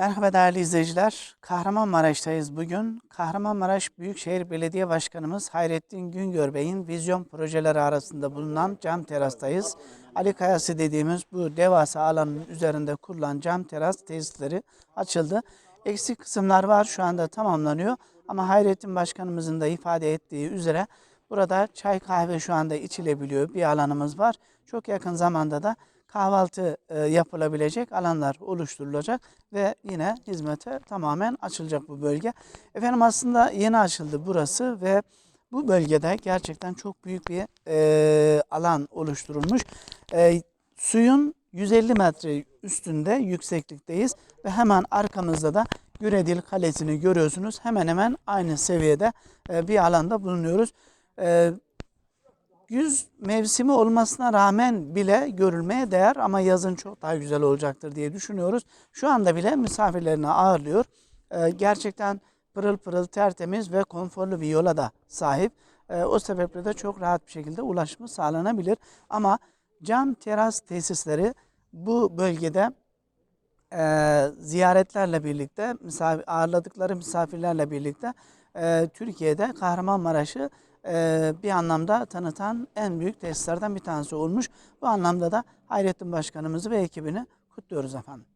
Merhaba değerli izleyiciler. Kahramanmaraş'tayız bugün. Kahramanmaraş Büyükşehir Belediye Başkanımız Hayrettin Güngör Bey'in vizyon projeleri arasında bulunan cam terastayız. Ali Kayası dediğimiz bu devasa alanın üzerinde kurulan cam teras tesisleri açıldı. Eksik kısımlar var şu anda tamamlanıyor ama Hayrettin Başkanımızın da ifade ettiği üzere burada çay kahve şu anda içilebiliyor bir alanımız var. Çok yakın zamanda da kahvaltı e, yapılabilecek alanlar oluşturulacak ve yine hizmete tamamen açılacak bu bölge. Efendim aslında yeni açıldı burası ve bu bölgede gerçekten çok büyük bir e, alan oluşturulmuş. E, suyun 150 metre üstünde yükseklikteyiz ve hemen arkamızda da Güredil Kalesi'ni görüyorsunuz. Hemen hemen aynı seviyede e, bir alanda bulunuyoruz. E, Güz mevsimi olmasına rağmen bile görülmeye değer ama yazın çok daha güzel olacaktır diye düşünüyoruz. Şu anda bile misafirlerini ağırlıyor. Ee, gerçekten pırıl pırıl tertemiz ve konforlu bir yola da sahip. Ee, o sebeple de çok rahat bir şekilde ulaşımı sağlanabilir. Ama cam teras tesisleri bu bölgede e, ziyaretlerle birlikte, misafir, ağırladıkları misafirlerle birlikte e, Türkiye'de Kahramanmaraş'ı bir anlamda tanıtan en büyük tesislerden bir tanesi olmuş. Bu anlamda da Hayrettin Başkanımızı ve ekibini kutluyoruz efendim.